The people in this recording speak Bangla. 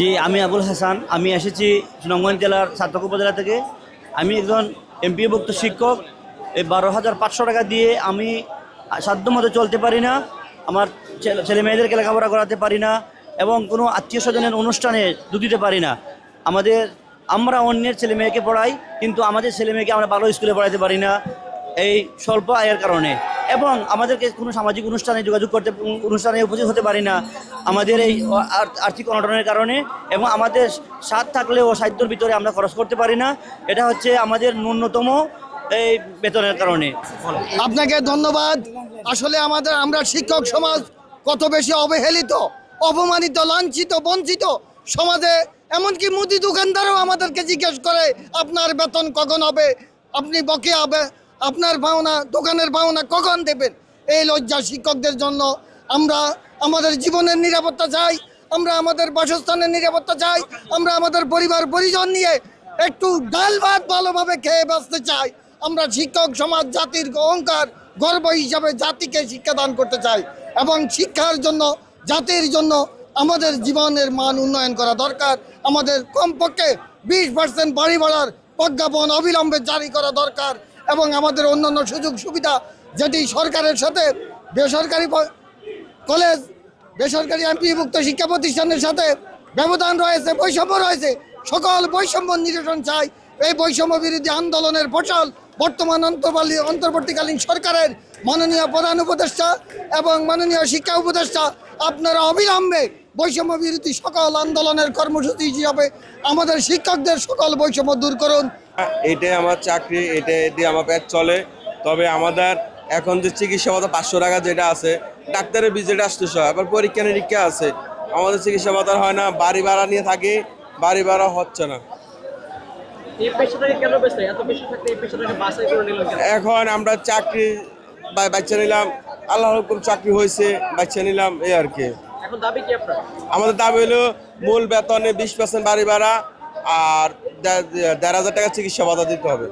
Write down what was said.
জি আমি আবুল হাসান, আমি এসেছি সুনামগঞ্জ জেলার সাতক উপজেলা থেকে। আমি একজন এমপিভুক্ত শিক্ষক, এই বারো হাজার পাঁচশো টাকা দিয়ে আমি সাধ্য মতো চলতে পারি না, আমার ছেলে- মেয়েদেরকে লেখাপড়া করাতে পারি না এবং কোনো আত্মীয় স্বজনের অনুষ্ঠানে দিতে পারি না। আমাদের, আমরা অন্যের ছেলে মেয়েকে পড়াই, কিন্তু আমাদের ছেলে মেয়েকে আমরা ভালো স্কুলে পড়াতে পারি না, এই স্বল্প আয়ের কারণে। এবং আমাদেরকে কোনো সামাজিক অনুষ্ঠানে যোগাযোগ করতে অনুষ্ঠানে উপস্থিত হতে পারি না আমাদের এই আর- আর্থিক অনটনের কারণে এবং আমাদের স্বাদ থাকলেও সাহিত্যর ভিতরে আমরা খরচ করতে পারি না। এটা হচ্ছে আমাদের ন্যূনতম এই বেতনের কারণে। আপনাকে ধন্যবাদ। আসলে আমাদের, আমরা শিক্ষক সমাজ কত বেশি অবহেলিত, অপমানিত, লাঞ্ছিত, বঞ্চিত সমাজে, এমনকি মুদি দোকানদারও আমাদেরকে জিজ্ঞেস করে, আপনার বেতন কখন হবে? আপনি বকে হবে? আপনার পাওনা দোকানের পাওনা কখন দেবেন? এই লজ্জা শিক্ষকদের জন্য আমরা আমাদের জীবনের নিরাপত্তা চাই, আমরা আমাদের বাসস্থানের নিরাপত্তা চাই, আমরা আমাদের পরিবার পরিজন নিয়ে একটু ডাল ভাত ভালোভাবে খেয়ে বাঁচতে চাই। আমরা শিক্ষক সমাজ, জাতির অহংকার, গর্ব হিসাবে জাতিকে শিক্ষাদান করতে চাই এবং শিক্ষার জন্য, জাতির জন্য আমাদের জীবনের মান উন্নয়ন করা দরকার। আমাদের কমপক্ষে বিশ পার্সেন্ট বাড়ি ভাড়ার প্রজ্ঞাপন অবিলম্বে জারি করা দরকার এবং আমাদের অন্যান্য সুযোগ সুবিধা যেটি সরকারের সাথে বেসরকারি কলেজ, বেসরকারি এমপিভুক্ত শিক্ষা প্রতিষ্ঠানের সাথে ব্যবধান রয়েছে, বৈষম্য রয়েছে। সকল বৈষম্য নিরসন চাই। এই বৈষম্য বিরোধী আন্দোলনের ফসল বর্তমান অন্তর্বালী, অন্তর্বর্তীকালীন সরকারের মাননীয় প্রধান উপদেষ্টা এবং মাননীয় শিক্ষা উপদেষ্টা, আপনারা অবিলম্বে বৈষম্য বিরোধী সকল আন্দোলনের কর্মসূচি হিসাবে আমাদের শিক্ষকদের সকল বৈষম্য দূর করুন। এটাই আমার চাকরি এটা দিয়ে আমার পেট চলে। তবে আমাদের এখন যে চিকিৎসা পাঁচশো টাকা যেটা আছে ডাক্তারের ভিজিট আসতেছে আবার পরীক্ষা নিরীক্ষা আছে। আমাদের চিকিৎসা ভাতা হয় না বাড়ি ভাড়া নিয়ে থাকি বাড়ি ভাড়া হচ্ছে না। এখন আমরা চাকরি বাচ্চা নিলাম আল্লাহ চাকরি হয়েছে বাচ্চা নিলাম এই আর কি। আমাদের দাবি হলো মূল বেতনে বিশ পার্সেন্ট বাড়ি ভাড়া আর দেড় দেড় হাজার টাকা চিকিৎসা ভাতা দিতে হবে।